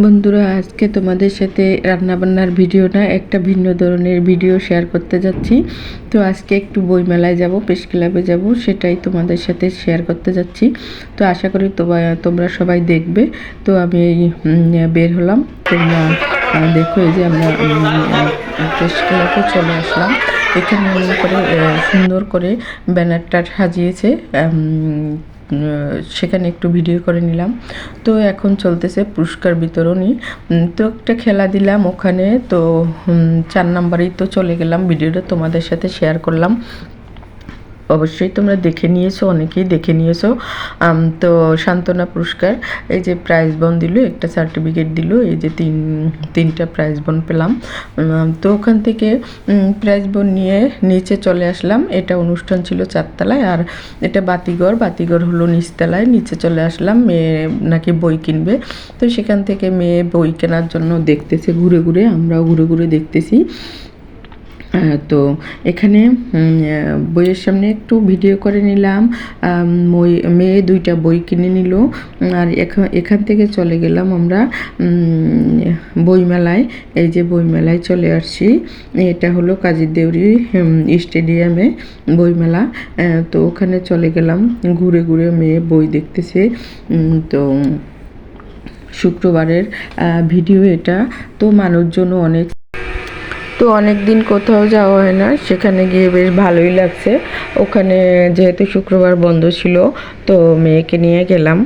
বন্ধুরা, আজকে তোমাদের সাথে রান্নাবান্নার ভিডিও না একটা ভিন্ন ধরনের ভিডিও শেয়ার করতে যাচ্ছি। তো আজকে একটু বইমেলায় যাব পেশ ক্লাবে যাব, সেটাই তোমাদের সাথে শেয়ার করতে যাচ্ছি। তো আশা করি তোমরা তোমরা সবাই দেখবে। তো আমি বের হলাম। তোমরা দেখো এই যে আমরা পেশ ক্লাবে চলে আসলাম। এখানে করে সুন্দর করে ব্যানারটা সাজিয়েছে সেখানে একটু ভিডিও করে নিলাম। তো এখন চলতেছে পুরস্কার বিতরণী। তো একটা খেলা দিলাম ওখানে। তো চার নাম্বারেই তো চলে গেলাম। ভিডিওটা তোমাদের সাথে শেয়ার করলাম। অবশ্যই তোমরা দেখে নিয়েছো, অনেকেই দেখে নিয়েছো। তো সান্ত্বনা পুরস্কার, এই যে প্রাইজ বন দিল, একটা সার্টিফিকেট দিল, এই যে তিন, তিনটা প্রাইজ বন পেলাম। তো ওখান থেকে প্রাইজ বন নিয়ে নিচে চলে আসলাম। এটা অনুষ্ঠান ছিল চারতলায়, আর এটা বাতিঘর। বাতিঘর হলো নিচতলায়, নিচে চলে আসলাম। মেয়ে নাকি বই কিনবে। তো সেখান থেকে মেয়ে বই কেনার জন্য দেখতেছে, ঘুরে ঘুরে, আমরাও ঘুরে ঘুরে দেখতেছি। তো এখানে বইয়ের সামনে একটু ভিডিও করে নিলাম। মেয়ে দুইটা বই কিনে নিল। আর এখান থেকে চলে গেলাম আমরা বইমেলায়। এই যে বইমেলায় চলে আসছি। এটা হলো কাজী দেউরি স্টেডিয়ামে বইমেলা। তো ওখানে চলে গেলাম। ঘুরে ঘুরে মেয়ে বই দেখতেছে। তো শুক্রবারের ভিডিও এটা। তো মানুষজনও অনেক তো অনেক দিন কোথাও যাওয়া হয় না, সেখানে গিয়ে বেশ ভালোই লাগছে। ওখানে যেহেতু শুক্রবার বন্ধ ছিল, তো মেয়েকে নিয়ে গেলাম।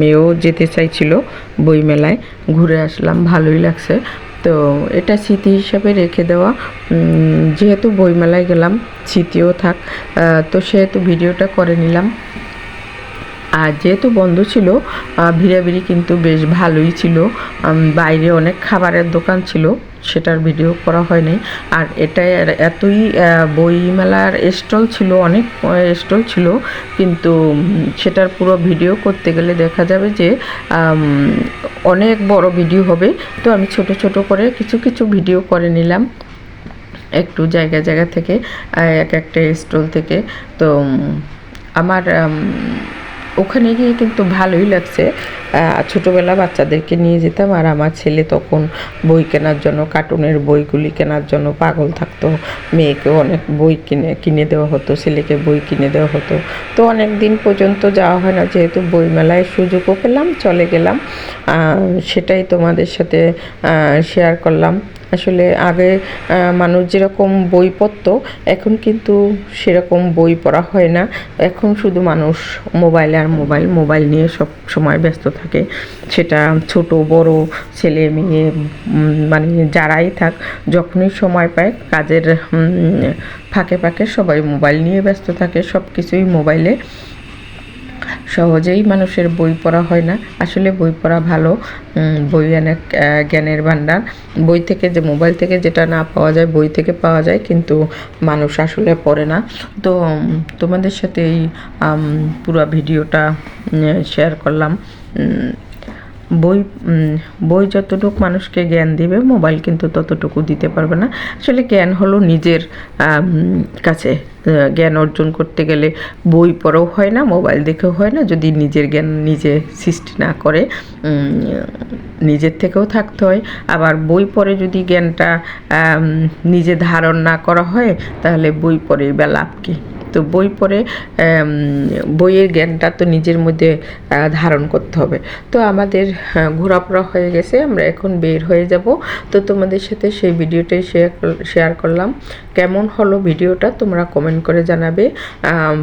মেয়েও যেতে চাইছিল বইমেলায়, ঘুরে আসলাম, ভালোই লাগছে। তো এটা স্মৃতি হিসাবে রেখে দেওয়া। যেহেতু বইমেলায় গেলাম, স্মৃতিও থাক। তো সেহেতু ভিডিওটা করে নিলাম। আর যেহেতু বন্ধ ছিল ভিড়াভিড়ি কিন্তু বেশ ভালোই ছিল। বাইরে অনেক খাবারের দোকান ছিল, সেটার ভিডিও করা হয়নি। আর এটা এতই বইমেলার স্টল ছিল, অনেক স্টল ছিল, কিন্তু সেটার পুরো ভিডিও করতে গেলে দেখা যাবে যে অনেক বড় ভিডিও হবে। তো আমি ছোট ছোট করে কিছু কিছু ভিডিও করে নিলাম। একটু জায়গা জায়গা থেকে এক একটা স্টল থেকে। তো আমার ওখানে গিয়ে কিন্তু ভালোই লাগছে। ছোটোবেলা বাচ্চাদেরকে নিয়ে যেতাম আর আমার ছেলে তখন বই কেনার জন্য, কার্টুনের বইগুলি কেনার জন্য পাগল থাকতো। মেয়েকেও অনেক বই কিনে কিনে দেওয়া হতো, ছেলেকে বই কিনে দেওয়া হতো। তো অনেক দিন পর্যন্ত যাওয়া হয় না, যেহেতু বইমেলায় সুযোগও পেলাম, চলে গেলাম। সেটাই তোমাদের সাথে শেয়ার করলাম। আসলে আগে মানুষ যেরকম বই পড়তো, এখন কিন্তু সেরকম বই পড়া হয় না। এখন শুধু মানুষ মোবাইল আর মোবাইল মোবাইল নিয়ে সব সময় ব্যস্ত থাকে। সেটা ছোট, বড়, ছেলে মেয়ে মানে যারাই থাক, যখনই সময় পায়, কাজের ফাঁকে ফাঁকে সবাই মোবাইল নিয়ে ব্যস্ত থাকে। সব কিছুই মোবাইলে। সহজেই মানুষের বই পড়া হয় না। আসলে বই পড়া ভালো। বই অনেক জ্ঞানের ভাণ্ডার। বই থেকে যে, মোবাইল থেকে যেটা না পাওয়া যায়, বই থেকে পাওয়া যায়, কিন্তু মানুষ আসলে পড়ে না। তো তোমাদের সাথে এই পুরো ভিডিওটা শেয়ার করলাম। বই বই যতটুকু মানুষকে জ্ঞান দিবে, মোবাইল কিন্তু ততটুকু দিতে পারবে না। আসলে জ্ঞান হলো নিজের কাছে জ্ঞান অর্জন করতে গেলে বই পড়াও হয় না, মোবাইল দেখেও হয় না। যদি নিজের জ্ঞান নিজে সৃষ্টি না করে নিজের থেকেও থাকতে হয়। আবার বই পড়ে যদি জ্ঞানটা নিজে ধারণ না করা হয়, তাহলে বই পড়ে বা লাভ কী? তো বই পড়ে বইয়ের জ্ঞানটা তো নিজের মধ্যে ধারণ করতে হবে। তো আমাদের ঘোরাফোরা হয়ে গেছে, আমরা এখন বের হয়ে যাব। তো তোমাদের সাথে সেই ভিডিওটাই শেয়ার শেয়ার করলাম। কেমন হলো ভিডিওটা তোমরা কমেন্ট করে জানাবে।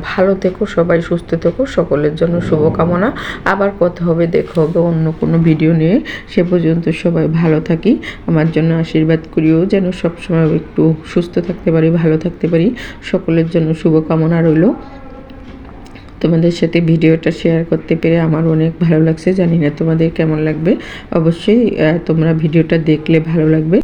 ভালো থেকো সবাই, সুস্থ থেকো, সকলের জন্য শুভকামনা। আবার কথা হবে, দেখা হবে অন্য কোনো ভিডিও নিয়ে। সে পর্যন্ত সবাই ভালো থাকি। আমার জন্য আশীর্বাদ করিও, যেন সবসময় একটু সুস্থ থাকতে পারি, ভালো থাকতে পারি। সকলের জন্য শুভকামনা। রইল। তোমাদের সাথে ভিডিওটা শেয়ার করতে পেরে আমার অনেক ভালো লাগছে। জানি না তোমাদের কেমন লাগবে। অবশ্যই তোমরা ভিডিওটা দেখলে ভালো লাগবে।